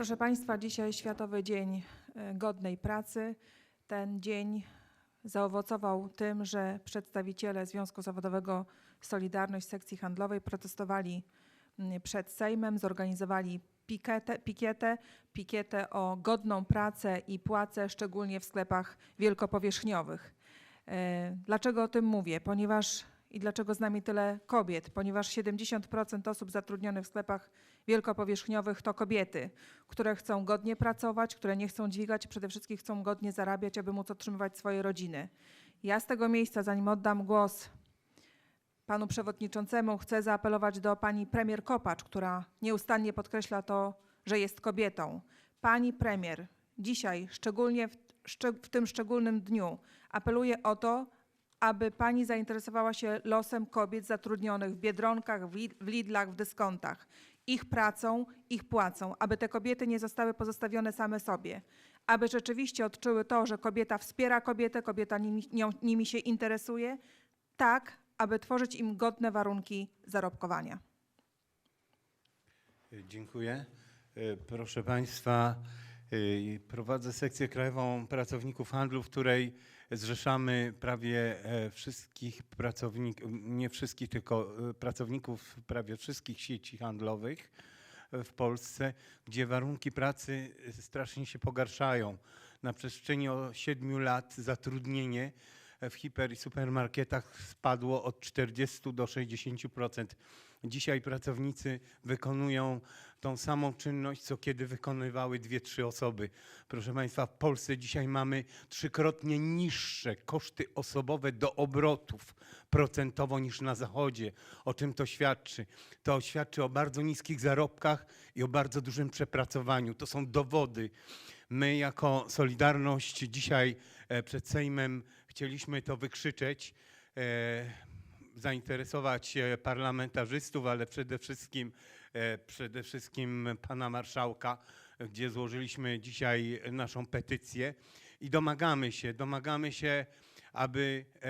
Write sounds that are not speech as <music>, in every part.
Proszę Państwa, dzisiaj Światowy Dzień e, Godnej Pracy. Ten dzień zaowocował tym, że przedstawiciele Związku Zawodowego Solidarność Sekcji Handlowej protestowali przed Sejmem, zorganizowali pikietę, pikietę, pikietę o godną pracę i płacę, szczególnie w sklepach wielkopowierzchniowych. E, Dlaczego o tym mówię? Ponieważ i dlaczego z nami tyle kobiet? Ponieważ 70% osób zatrudnionych w sklepach wielkopowierzchniowych to kobiety, które chcą godnie pracować, które nie chcą dźwigać, przede wszystkim chcą godnie zarabiać, aby móc utrzymywać swoje rodziny. Ja z tego miejsca, zanim oddam głos panu przewodniczącemu, chcę zaapelować do pani premier Kopacz, która nieustannie podkreśla to, że jest kobietą. Pani premier, dzisiaj, szczególnie w, w tym szczególnym dniu, apeluję o to, aby pani zainteresowała się losem kobiet zatrudnionych w biedronkach, w Lidlach, w dyskontach, ich pracą, ich płacą, aby te kobiety nie zostały pozostawione same sobie, aby rzeczywiście odczuły to, że kobieta wspiera kobietę, kobieta nimi, nią, nimi się interesuje, tak, aby tworzyć im godne warunki zarobkowania. Dziękuję. E, Proszę Państwa, prowadzę sekcję krajową pracowników handlu, w której zrzeszamy prawie e, wszystkich pracowników, nie wszystkich, tylko e, pracowników prawie wszystkich sieci handlowych e, w Polsce, gdzie warunki pracy strasznie się pogarszają. Na przestrzeni o 7 lat zatrudnienie w hiper i supermarketach spadło od 40 do 60%. Dzisiaj pracownicy wykonują tą samą czynność, co kiedy wykonywały dwie, trzy osoby. Proszę Państwa, w Polsce dzisiaj mamy trzykrotnie niższe koszty osobowe do obrotów procentowo niż na Zachodzie. O czym to świadczy? To świadczy o bardzo niskich zarobkach i o bardzo dużym przepracowaniu. To są dowody. My jako Solidarność dzisiaj e, przed Sejmem chcieliśmy to wykrzyczeć, e, zainteresować e, parlamentarzystów, ale przede wszystkim, e, przede wszystkim pana marszałka, gdzie złożyliśmy dzisiaj naszą petycję. I domagamy się, domagamy się, aby e,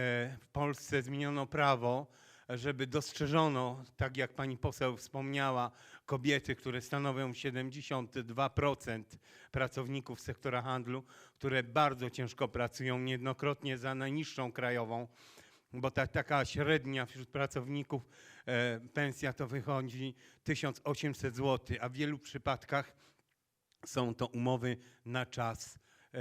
w Polsce zmieniono prawo, żeby dostrzeżono, tak jak pani poseł wspomniała, kobiety, które stanowią 72% pracowników sektora handlu, które bardzo ciężko pracują, niejednokrotnie za najniższą krajową, bo ta taka średnia wśród pracowników e, pensja to wychodzi 1800 zł, a w wielu przypadkach są to umowy na czas, e,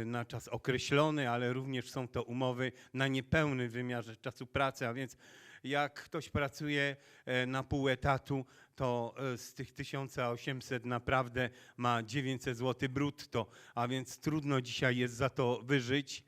e, na czas określony, ale również są to umowy na niepełny wymiarze czasu pracy, a więc jak ktoś pracuje e, na pół etatu, to e, z tych 1800 naprawdę ma 900 zł brutto, a więc trudno dzisiaj jest za to wyżyć.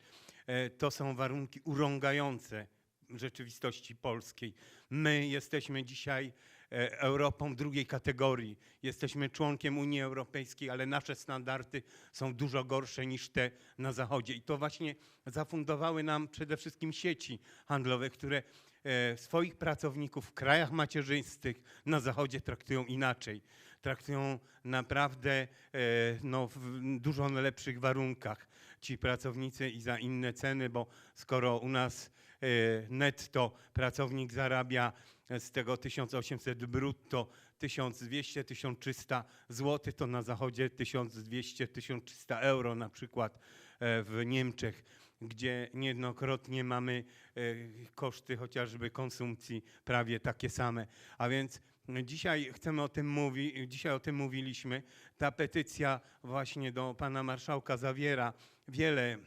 E, To są warunki urągające rzeczywistości polskiej. My jesteśmy dzisiaj e, Europą drugiej kategorii. Jesteśmy członkiem Unii Europejskiej, ale nasze standardy są dużo gorsze niż te na Zachodzie. I to właśnie zafundowały nam przede wszystkim sieci handlowe, które e, swoich pracowników w krajach macierzystych na Zachodzie traktują inaczej. Traktują naprawdę e, no, w dużo lepszych warunkach ci pracownicy i za inne ceny, bo skoro u nas e, netto pracownik zarabia z tego 1800 brutto 1200-1300 zł, to na zachodzie 1200-1300 euro na przykład e, w Niemczech, gdzie niejednokrotnie mamy e, koszty chociażby konsumpcji prawie takie same. A więc Dzisiaj chcemy o tym mówić, dzisiaj o tym mówiliśmy. Ta petycja właśnie do pana marszałka zawiera wiele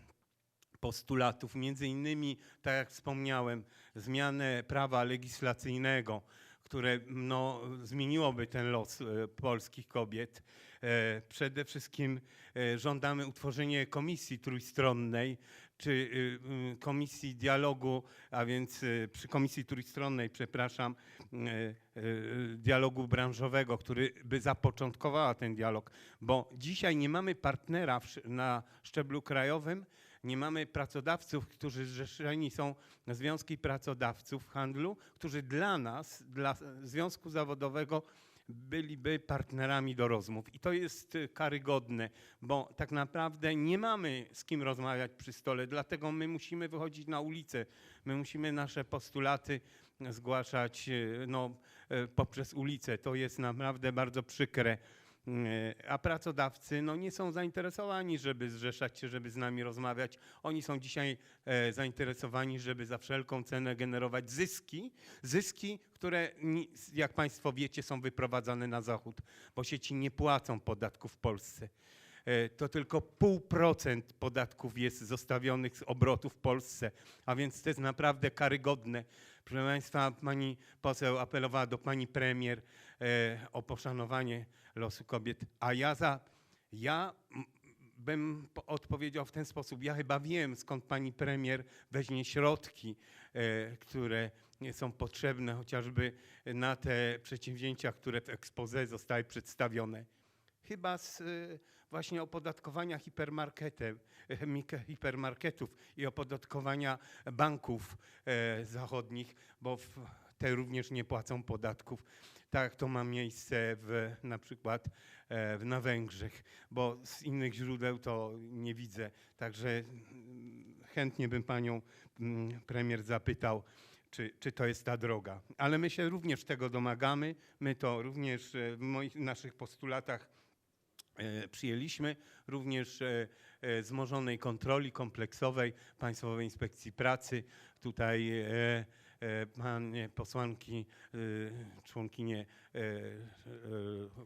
postulatów, między innymi, tak jak wspomniałem, zmianę prawa legislacyjnego, które no, zmieniłoby ten los e, polskich kobiet. E, Przede wszystkim e, żądamy utworzenia komisji trójstronnej, czy y, y, komisji dialogu, a więc y, przy komisji trójstronnej, przepraszam, dialogu branżowego, który by zapoczątkowała ten dialog, bo dzisiaj nie mamy partnera na szczeblu krajowym, nie mamy pracodawców, którzy zrzeszeni są związki pracodawców handlu, którzy dla nas, dla związku zawodowego byliby partnerami do rozmów. I to jest y, karygodne, bo tak naprawdę nie mamy z kim rozmawiać przy stole, dlatego my musimy wychodzić na ulicę. My musimy nasze postulaty zgłaszać y, no, y, poprzez ulicę. To jest naprawdę bardzo przykre. E, A pracodawcy no, nie są zainteresowani, żeby zrzeszać się, żeby z nami rozmawiać. Oni są dzisiaj e, zainteresowani, żeby za wszelką cenę generować zyski, zyski, które, jak Państwo wiecie, są wyprowadzane na zachód, bo sieci nie płacą podatków w Polsce. E, To tylko pół procent podatków jest zostawionych z obrotu w Polsce, a więc to jest naprawdę karygodne. Proszę Państwa, pani poseł apelowała do pani premier e, o poszanowanie losu kobiet, a ja za, ja bym po- odpowiedział w ten sposób. Ja chyba wiem, skąd pani premier weźmie środki, e, które są potrzebne chociażby na te przedsięwzięcia, które w expose zostały przedstawione. Chyba z e, właśnie opodatkowania <laughs> hipermarketów i opodatkowania banków e, zachodnich, bo te również nie płacą podatków. Tak to ma miejsce w, na przykład e, na Węgrzech, bo z innych źródeł to nie widzę. Także mm, chętnie bym panią mm, premier zapytał, czy, czy to jest ta droga. Ale my się również tego domagamy. My to również e, w moich, naszych postulatach przyjęliśmy również e, e, wzmożonej kontroli kompleksowej Państwowej Inspekcji Pracy. Tutaj e, e, panie posłanki, e, członkinie e, e,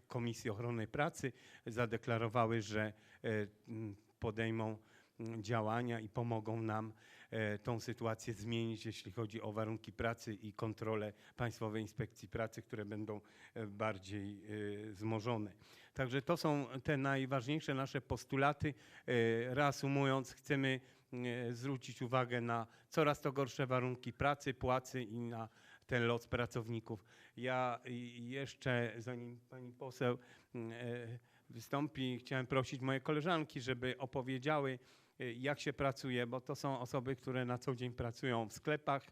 Komisji Ochrony Pracy zadeklarowały, że e, podejmą działania i pomogą nam e, tą sytuację zmienić, jeśli chodzi o warunki pracy i kontrolę Państwowej Inspekcji Pracy, które będą e, bardziej e, wzmożone. Także to są te najważniejsze nasze postulaty. E, Reasumując, chcemy e, zwrócić uwagę na coraz to gorsze warunki pracy, płacy i na ten los pracowników. Ja jeszcze, zanim pani poseł mm, e, wystąpi, chciałem prosić moje koleżanki, żeby opowiedziały, e, jak się pracuje, bo to są osoby, które na co dzień pracują w sklepach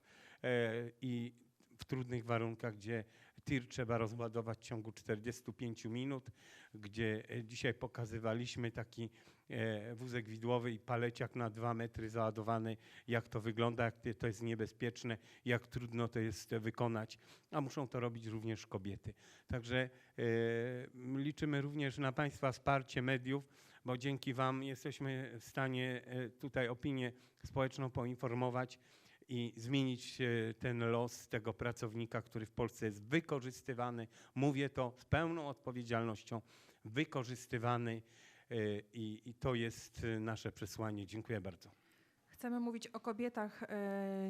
e, i w trudnych warunkach, gdzie tir trzeba rozładować w ciągu 45 minut, gdzie e, dzisiaj pokazywaliśmy taki e, wózek widłowy i paleciak na dwa metry załadowany, jak to wygląda, jak to jest niebezpieczne, jak trudno to jest wykonać, a muszą to robić również kobiety. Także liczymy również na Państwa wsparcie mediów, bo dzięki Wam jesteśmy w stanie e, tutaj opinię społeczną poinformować i zmienić e, ten los tego pracownika, który w Polsce jest wykorzystywany. Mówię to z pełną odpowiedzialnością, wykorzystywany e, i, i to jest nasze przesłanie. Dziękuję bardzo. Chcemy mówić o kobietach e,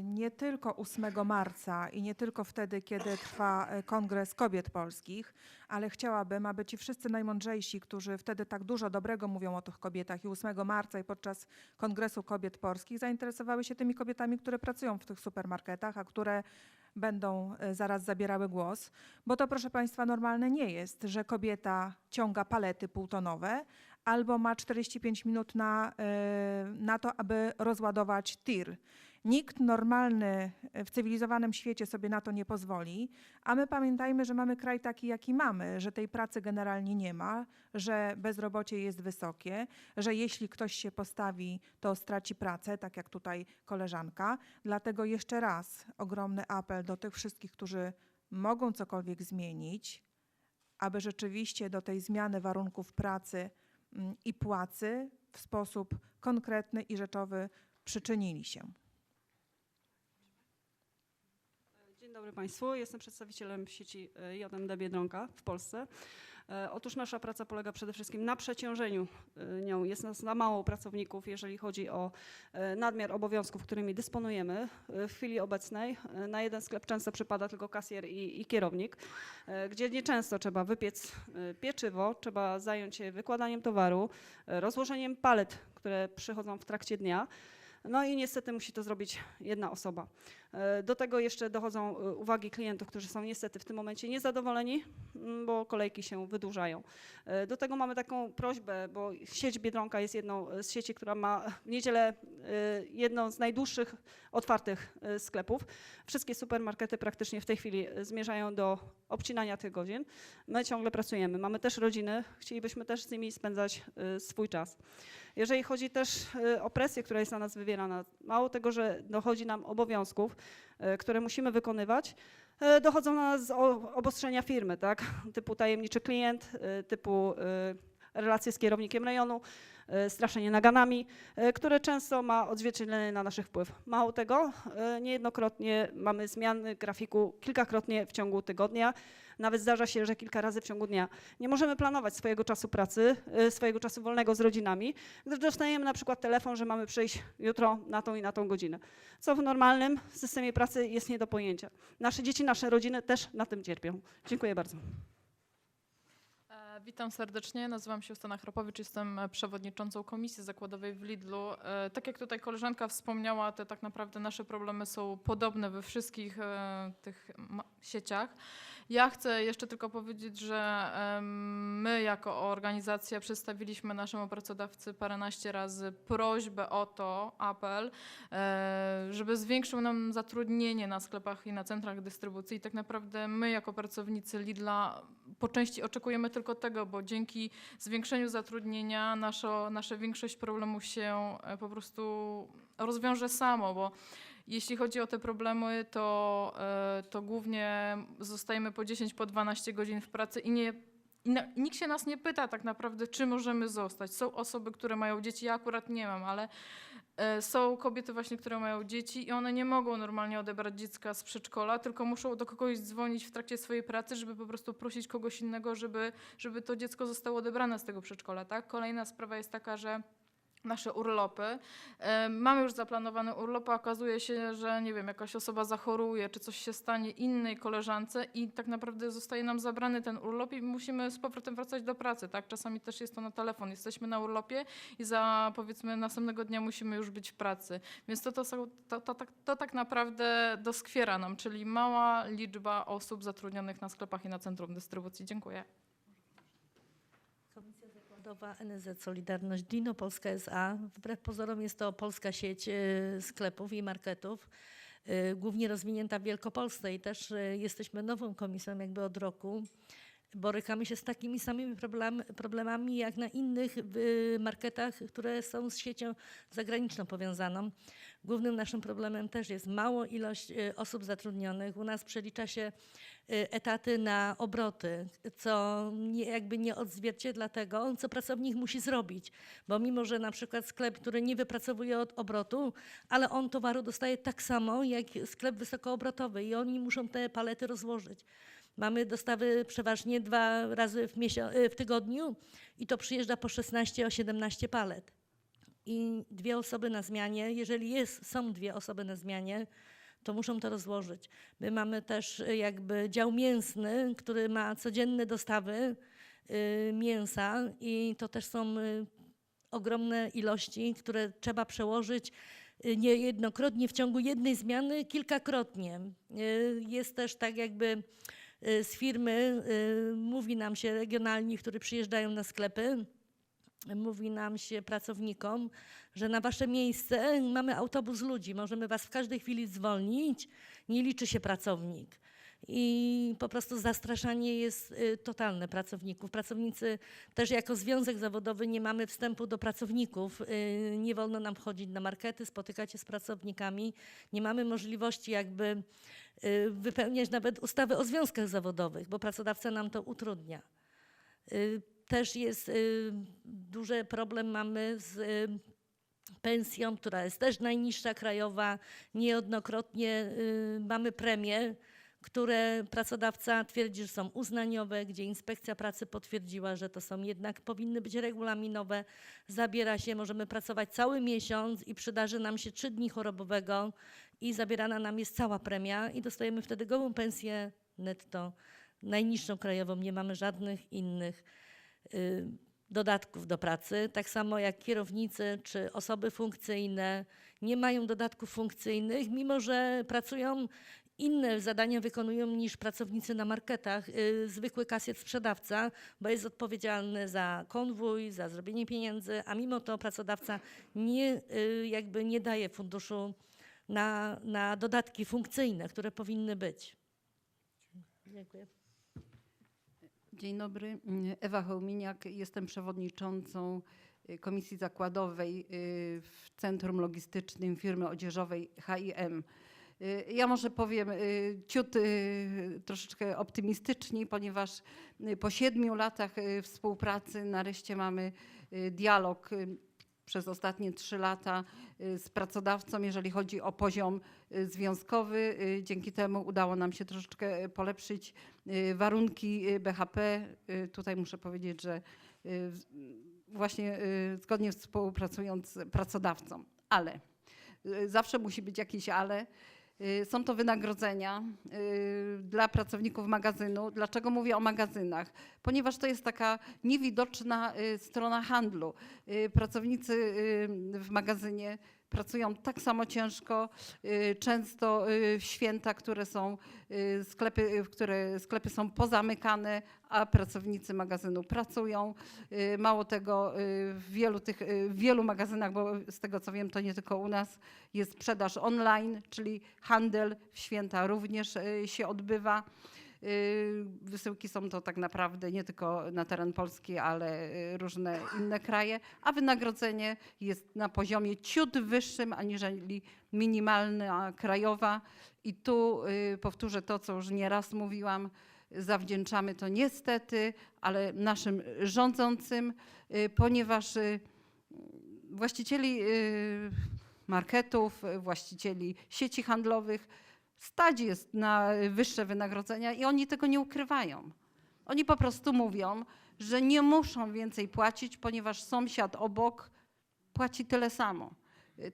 nie tylko 8 marca i nie tylko wtedy, kiedy trwa e, Kongres Kobiet Polskich, ale chciałabym, aby ci wszyscy najmądrzejsi, którzy wtedy tak dużo dobrego mówią o tych kobietach i 8 marca i podczas Kongresu Kobiet Polskich zainteresowały się tymi kobietami, które pracują w tych supermarketach, a które będą e, zaraz zabierały głos, bo to proszę Państwa normalne nie jest, że kobieta ciąga palety półtonowe, albo ma 45 minut na, e, na to, aby rozładować tir. Nikt normalny w cywilizowanym świecie sobie na to nie pozwoli, a my pamiętajmy, że mamy kraj taki, jaki mamy, że tej pracy generalnie nie ma, że bezrobocie jest wysokie, że jeśli ktoś się postawi, to straci pracę, tak jak tutaj koleżanka. Dlatego jeszcze raz ogromny apel do tych wszystkich, którzy mogą cokolwiek zmienić, aby rzeczywiście do tej zmiany warunków pracy i płacy w sposób konkretny i rzeczowy przyczynili się. Dzień dobry Państwu. Jestem przedstawicielem sieci e, JMD Biedronka w Polsce. E, Otóż nasza praca polega przede wszystkim na przeciążeniu e, nią. Jest nas za mało pracowników, jeżeli chodzi o e, nadmiar obowiązków, którymi dysponujemy. E, W chwili obecnej e, na jeden sklep często przypada tylko kasjer i, i kierownik, e, gdzie nieczęsto trzeba wypiec e, pieczywo, trzeba zająć się wykładaniem towaru, e, rozłożeniem palet, które przychodzą w trakcie dnia. No i niestety musi to zrobić jedna osoba. E, Do tego jeszcze dochodzą e, uwagi klientów, którzy są niestety w tym momencie niezadowoleni, m, bo kolejki się wydłużają. E, Do tego mamy taką prośbę, bo sieć Biedronka jest jedną z sieci, która ma w niedzielę jedną z najdłuższych otwartych sklepów. Wszystkie supermarkety praktycznie w tej chwili zmierzają do obcinania tych godzin. My ciągle pracujemy. Mamy też rodziny, chcielibyśmy też z nimi spędzać swój czas. Jeżeli chodzi też e, o presję, która jest na nas wywierana, mało tego, że dochodzi nam obowiązków, e, które musimy wykonywać, e, dochodzą na nas obostrzenia firmy, tak? typu tajemniczy klient, typu relacje z kierownikiem rejonu, e, straszenie naganami, e, które często ma odzwierciedlenie na naszych wpływ. Mało tego, e, niejednokrotnie mamy zmiany grafiku kilkakrotnie w ciągu tygodnia, nawet zdarza się, że kilka razy w ciągu dnia. Nie możemy planować swojego czasu pracy, swojego czasu wolnego z rodzinami, gdyż dostajemy na przykład telefon, że mamy przyjść jutro na tą i na tą godzinę, co w normalnym systemie pracy jest nie do pojęcia. Nasze dzieci, nasze rodziny też na tym cierpią. Dziękuję bardzo. Witam serdecznie, nazywam się Justyna Chropowicz, jestem e, przewodniczącą Komisji Zakładowej w Lidlu. E, Tak jak tutaj koleżanka wspomniała, te tak naprawdę nasze problemy są podobne we wszystkich e, tych sieciach. Ja chcę jeszcze tylko powiedzieć, że my jako organizacja przedstawiliśmy naszemu pracodawcy paręnaście razy prośbę o to, apel, e, żeby zwiększył nam zatrudnienie na sklepach i na centrach dystrybucji. I tak naprawdę my jako pracownicy Lidla po części oczekujemy tylko tego, bo dzięki zwiększeniu zatrudnienia nasza, nasza większość problemów się e, po prostu rozwiąże samo, bo jeśli chodzi o te problemy, to, e, to głównie zostajemy po 10, po 12 godzin w pracy i nie i na, nikt się nas nie pyta tak naprawdę, czy możemy zostać. Są osoby, które mają dzieci, ja akurat nie mam, ale e, są kobiety właśnie, które mają dzieci i one nie mogą normalnie odebrać dziecka z przedszkola, tylko muszą do kogoś dzwonić w trakcie swojej pracy, żeby po prostu prosić kogoś innego, żeby, żeby to dziecko zostało odebrane z tego przedszkola. Tak? Kolejna sprawa jest taka, że nasze urlopy. Mamy już zaplanowane urlopy, a okazuje się, że nie wiem, jakaś osoba zachoruje, czy coś się stanie innej koleżance i tak naprawdę zostaje nam zabrany ten urlop i musimy z powrotem wracać do pracy, tak? Czasami też jest to na telefon. Jesteśmy na urlopie i za powiedzmy następnego dnia musimy już być w pracy. Więc to, to, to, to, tak- to tak naprawdę doskwiera nam, czyli mała liczba osób zatrudnionych na sklepach i na centrum dystrybucji. Dziękuję. Komisja Zakładowa NSZ Solidarność Dino Polska SA. Wbrew pozorom jest to polska sieć e, sklepów i marketów, e, głównie rozwinięta w Wielkopolsce i też e, jesteśmy nową komisją jakby od roku. Borykamy się z takimi samymi problem, problemami jak na innych marketach, które są z siecią zagraniczną powiązaną. Głównym naszym problemem też jest mało ilość e, osób zatrudnionych. U nas przelicza się y, etaty na obroty, co nie, jakby nie odzwierciedla tego, co pracownik musi zrobić. Bo mimo, że na przykład sklep, który nie wypracowuje od obrotu, ale on towaru dostaje tak samo jak sklep wysokoobrotowy i oni muszą te palety rozłożyć. Mamy dostawy przeważnie dwa razy w, y, w tygodniu i to przyjeżdża po 16 o 17 palet. I dwie osoby na zmianie, jeżeli jest, są dwie osoby na zmianie, to muszą to rozłożyć. My mamy też y, jakby dział mięsny, który ma codzienne dostawy y, mięsa i to też są ogromne ilości, które trzeba przełożyć y, niejednokrotnie w ciągu jednej zmiany, kilkakrotnie. Jest też tak jakby z firmy, y, mówi nam się regionalni, którzy przyjeżdżają na sklepy, mówi nam się pracownikom, że na wasze miejsce mamy autobus ludzi, możemy was w każdej chwili zwolnić, nie liczy się pracownik. I po prostu zastraszanie jest y, totalne pracowników. Pracownicy też jako związek zawodowy nie mamy wstępu do pracowników. Y, nie wolno nam wchodzić na markety, spotykać się z pracownikami. Nie mamy możliwości jakby y, wypełniać nawet ustawy o związkach zawodowych, bo pracodawca nam to utrudnia. Też jest duży problem mamy z pensją, która jest też najniższa krajowa. Niejednokrotnie mamy premie, które pracodawca twierdzi, że są uznaniowe, gdzie inspekcja pracy potwierdziła, że to są jednak powinny być regulaminowe. Zabiera się, możemy pracować cały miesiąc i przydarzy nam się trzy dni chorobowego i zabierana nam jest cała premia i dostajemy wtedy gołą pensję netto, najniższą krajową. Nie mamy żadnych innych y, dodatków do pracy, tak samo jak kierownicy czy osoby funkcyjne nie mają dodatków funkcyjnych, mimo że pracują inne zadania wykonują niż pracownicy na marketach, y, zwykły kasjer sprzedawca, bo jest odpowiedzialny za konwój, za zrobienie pieniędzy, a mimo to pracodawca nie, y, jakby nie daje funduszu na, na dodatki funkcyjne, które powinny być. Dziękuję. Dzień dobry, Ewa Hołminiak, jestem przewodniczącą y, Komisji Zakładowej w Centrum Logistycznym firmy odzieżowej HIM. Y, Ja może powiem y, ciut y, troszeczkę optymistycznie, ponieważ po siedmiu latach współpracy nareszcie mamy dialog przez ostatnie trzy lata z pracodawcą, jeżeli chodzi o poziom związkowy. Dzięki temu udało nam się troszeczkę polepszyć warunki BHP. Tutaj muszę powiedzieć, że właśnie zgodnie współpracując z pracodawcą. Ale zawsze musi być jakieś ale. Y, Są to wynagrodzenia y, dla pracowników magazynu. Dlaczego mówię o magazynach? Ponieważ to jest taka niewidoczna y, strona handlu. Pracownicy w magazynie pracują tak samo ciężko, y, często y, w święta, które są y, sklepy, które sklepy są pozamykane, a pracownicy magazynu pracują. Mało tego, w wielu, tych, w wielu magazynach, bo z tego co wiem, to nie tylko u nas, jest sprzedaż online, czyli handel w święta również się odbywa. Y, Wysyłki są to tak naprawdę nie tylko na teren Polski, ale y, różne inne kraje, a wynagrodzenie jest na poziomie ciut wyższym aniżeli minimalna krajowa. I tu y, powtórzę to, co już nieraz mówiłam, zawdzięczamy to niestety, ale naszym rządzącym, ponieważ właścicieli marketów, właścicieli sieci handlowych stać jest na wyższe wynagrodzenia i oni tego nie ukrywają. Oni po prostu mówią, że nie muszą więcej płacić, ponieważ sąsiad obok płaci tyle samo.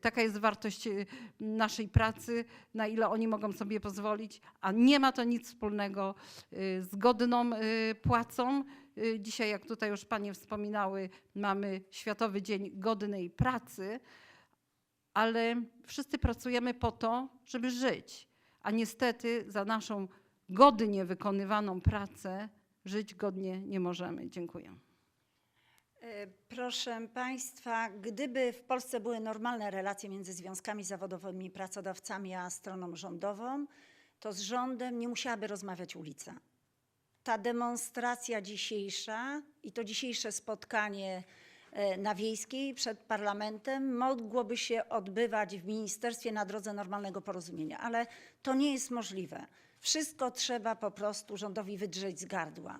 Taka jest wartość y, naszej pracy, na ile oni mogą sobie pozwolić, a nie ma to nic wspólnego y, z godną y, płacą. Dzisiaj, jak tutaj już panie wspominały, mamy Światowy Dzień Godnej Pracy, ale wszyscy pracujemy po to, żeby żyć. A niestety za naszą godnie wykonywaną pracę żyć godnie nie możemy. Dziękuję. E, Proszę Państwa, gdyby w Polsce były normalne relacje między związkami zawodowymi, pracodawcami a stroną rządową, to z rządem nie musiałaby rozmawiać ulica. Ta demonstracja dzisiejsza i to dzisiejsze spotkanie na Wiejskiej przed parlamentem mogłoby się odbywać w ministerstwie na drodze normalnego porozumienia, ale to nie jest możliwe. Wszystko trzeba po prostu rządowi wydrzeć z gardła.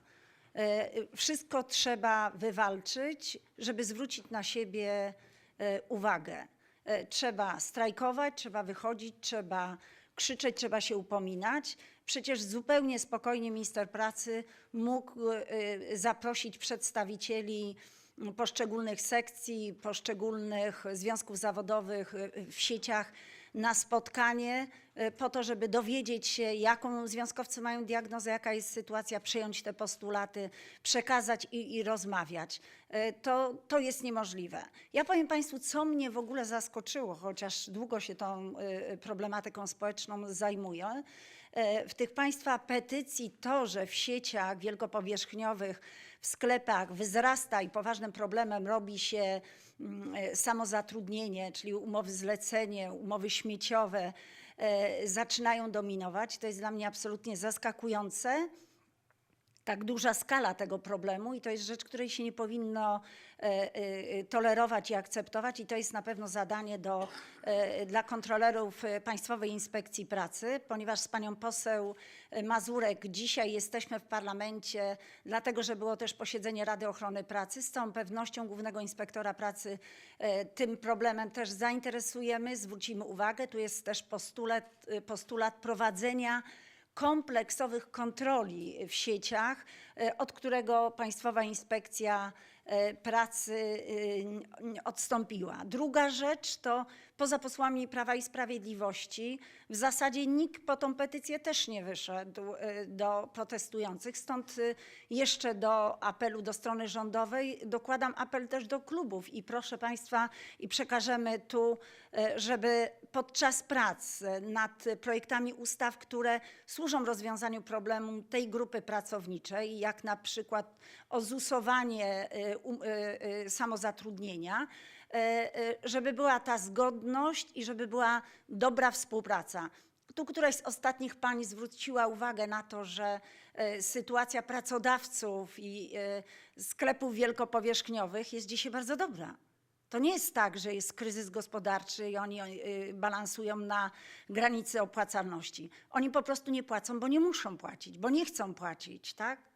E, Wszystko trzeba wywalczyć, żeby zwrócić na siebie e, uwagę. E, Trzeba strajkować, trzeba wychodzić, trzeba krzyczeć, trzeba się upominać. Przecież zupełnie spokojnie minister pracy mógł e, zaprosić przedstawicieli poszczególnych sekcji, poszczególnych związków zawodowych e, w sieciach na spotkanie po to, żeby dowiedzieć się, jaką związkowcy mają diagnozę, jaka jest sytuacja, przyjąć te postulaty, przekazać i, i rozmawiać. E, To, to jest niemożliwe. Ja powiem Państwu, co mnie w ogóle zaskoczyło, chociaż długo się tą e, problematyką społeczną zajmuję. E, W tych Państwa petycji to, że w sieciach wielkopowierzchniowych, w sklepach wzrasta i poważnym problemem robi się mm, e, samozatrudnienie, czyli umowy zlecenie, umowy śmieciowe, e, zaczynają dominować. To jest dla mnie absolutnie zaskakujące tak duża skala tego problemu i to jest rzecz, której się nie powinno e, e, tolerować i akceptować i to jest na pewno zadanie do, e, dla kontrolerów e, Państwowej Inspekcji Pracy, ponieważ z panią poseł e, Mazurek dzisiaj jesteśmy w parlamencie, dlatego że było też posiedzenie Rady Ochrony Pracy. Z całą pewnością Głównego Inspektora Pracy e, tym problemem też zainteresujemy, zwrócimy uwagę. Tu jest też postulat, e, postulat prowadzenia kompleksowych kontroli w sieciach, e, od którego Państwowa Inspekcja e, Pracy e, odstąpiła. Druga rzecz to poza posłami Prawa i Sprawiedliwości w zasadzie nikt po tą petycję też nie wyszedł e, do protestujących. Stąd e, jeszcze do apelu do strony rządowej dokładam apel też do klubów i proszę Państwa i przekażemy tu, e, żeby podczas prac nad projektami ustaw, które służą rozwiązaniu problemu tej grupy pracowniczej, jak na przykład ozusowanie um- samozatrudnienia, żeby była ta zgodność i żeby była dobra współpraca. Tu któraś z ostatnich pań zwróciła uwagę na to, że e, sytuacja pracodawców i e, sklepów wielkopowierzchniowych jest dzisiaj bardzo dobra. To nie jest tak, że jest kryzys gospodarczy i oni balansują na granicy opłacalności. Oni po prostu nie płacą, bo nie muszą płacić, bo nie chcą płacić, tak?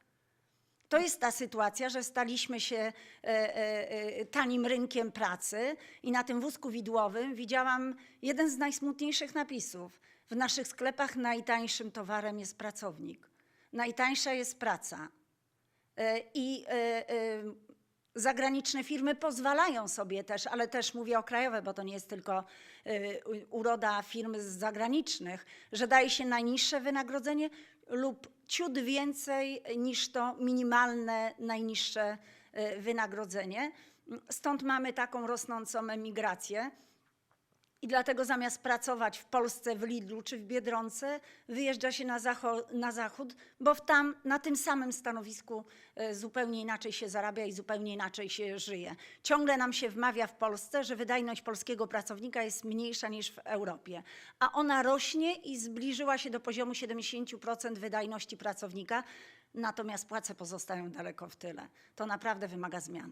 To jest ta sytuacja, że staliśmy się e, e, e, tanim rynkiem pracy i na tym wózku widłowym widziałam jeden z najsmutniejszych napisów. W naszych sklepach najtańszym towarem jest pracownik. Najtańsza jest praca. I zagraniczne firmy pozwalają sobie też, ale też mówię o krajowe, bo to nie jest tylko uroda firm zagranicznych, że daje się najniższe wynagrodzenie lub ciut więcej niż to minimalne, najniższe e, wynagrodzenie. Stąd mamy taką rosnącą emigrację. I dlatego zamiast pracować w Polsce, w Lidlu czy w Biedronce, wyjeżdża się na, na zachód, bo w tam na tym samym stanowisku e, zupełnie inaczej się zarabia i zupełnie inaczej się żyje. Ciągle nam się wmawia w Polsce, że wydajność polskiego pracownika jest mniejsza niż w Europie, a ona rośnie i zbliżyła się do poziomu 70% wydajności pracownika, natomiast płace pozostają daleko w tyle. To naprawdę wymaga zmian.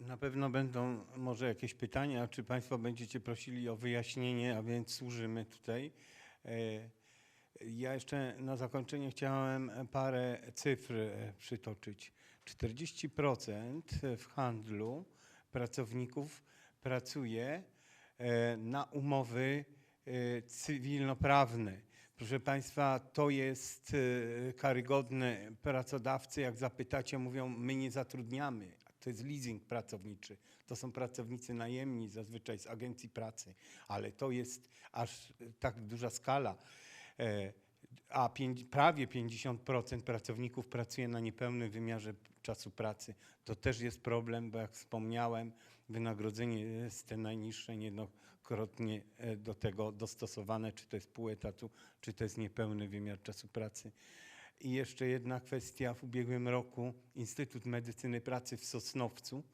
Na pewno będą może jakieś pytania, czy Państwo będziecie prosili o wyjaśnienie, a więc służymy tutaj. E, Ja jeszcze na zakończenie chciałem parę cyfr e, przytoczyć. 40% w handlu pracowników pracuje e, na umowy cywilnoprawne. Proszę Państwa, to jest karygodne. Pracodawcy, jak zapytacie, mówią, my nie zatrudniamy. To jest leasing pracowniczy. To są pracownicy najemni, zazwyczaj z agencji pracy, ale to jest aż tak duża skala. E, A pięć, prawie 50% pracowników pracuje na niepełnym wymiarze czasu pracy. To też jest problem, bo jak wspomniałem, wynagrodzenie jest te najniższe, niejednokrotnie e, do tego dostosowane, czy to jest pół etatu, czy to jest niepełny wymiar czasu pracy. I jeszcze jedna kwestia. W ubiegłym roku Instytut Medycyny Pracy w Sosnowcu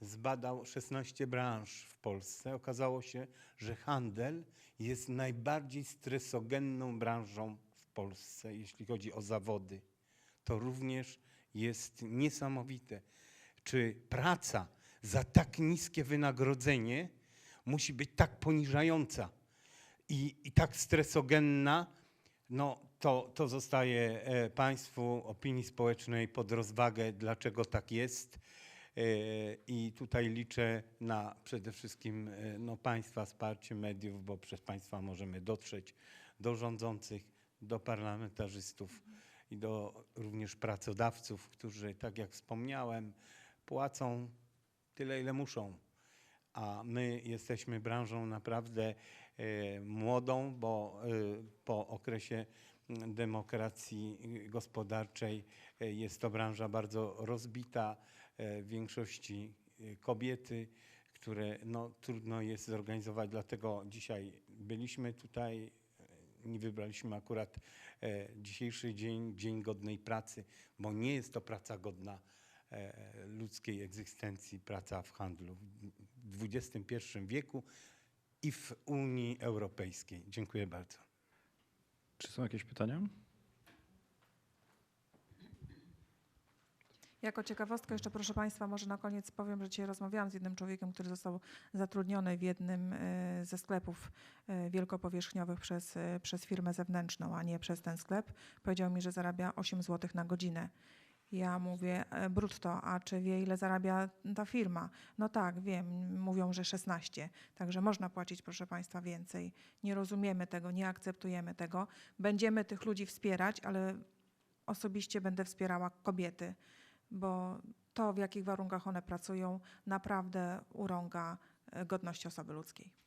zbadał 16 branż w Polsce. Okazało się, że handel jest najbardziej stresogenną branżą w Polsce, jeśli chodzi o zawody. To również jest niesamowite. Czy praca za tak niskie wynagrodzenie musi być tak poniżająca i, i tak stresogenna, no to, to zostaje e, Państwu, opinii społecznej pod rozwagę, dlaczego tak jest. E, I tutaj liczę na przede wszystkim e, no, Państwa wsparcie mediów, bo przez Państwa możemy dotrzeć do rządzących, do parlamentarzystów i do również pracodawców, którzy, tak jak wspomniałem, płacą tyle, ile muszą. A my jesteśmy branżą naprawdę młodą, bo po okresie demokracji gospodarczej jest to branża bardzo rozbita, e, w większości e, kobiety, które no, trudno jest zorganizować. Dlatego dzisiaj byliśmy tutaj, e, nie wybraliśmy akurat dzisiejszy dzień, Dzień Godnej Pracy, bo nie jest to praca godna ludzkiej egzystencji, praca w handlu w XXI wieku i w Unii Europejskiej. Dziękuję bardzo. Czy są jakieś pytania? Jako ciekawostkę jeszcze, proszę Państwa, może na koniec powiem, że dzisiaj rozmawiałam z jednym człowiekiem, który został zatrudniony w jednym e, ze sklepów e, wielkopowierzchniowych przez, e, przez firmę zewnętrzną, a nie przez ten sklep. Powiedział mi, że zarabia 8 zł na godzinę. Ja mówię e, brutto, a czy wie ile zarabia ta firma? No tak, wiem, mówią, że 16. Także można płacić, proszę Państwa, więcej. Nie rozumiemy tego, nie akceptujemy tego. Będziemy tych ludzi wspierać, ale osobiście będę wspierała kobiety, bo to, w jakich warunkach one pracują, naprawdę urąga e, godności osoby ludzkiej.